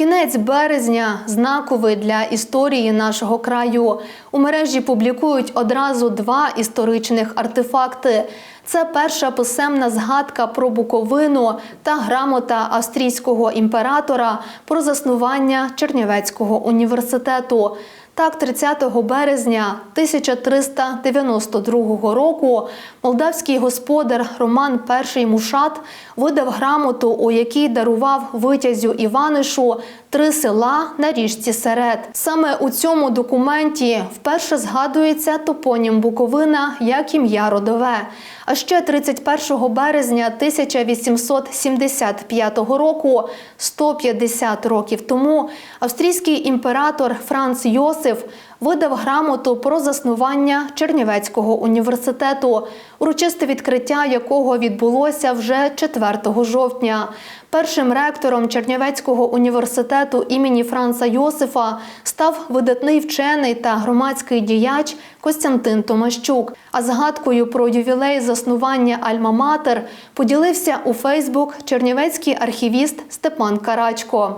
Кінець березня знаковий для історії нашого краю. У мережі публікують одразу два історичних артефакти. Це перша писемна згадка про Буковину та грамота австрійського імператора про заснування Чернівецького університету. Так, 30 березня 1392 року молдавський господар Роман І Мушат видав грамоту, у якій дарував витязю Іванишу три села на річці Серед. Саме у цьому документі вперше згадується топонім Буковина як ім'я родове. А ще 31 березня 1875 року, 150 років тому, австрійський імператор Франц Йосиф видав грамоту про заснування Чернівецького університету, урочисте відкриття якого відбулося вже 4 жовтня. Першим ректором Чернівецького університету імені Франца Йосифа став видатний вчений та громадський діяч Костянтин Томащук. А згадкою про ювілей заснування Альма-Матер поділився у Фейсбук чернівецький архівіст Степан Карачко.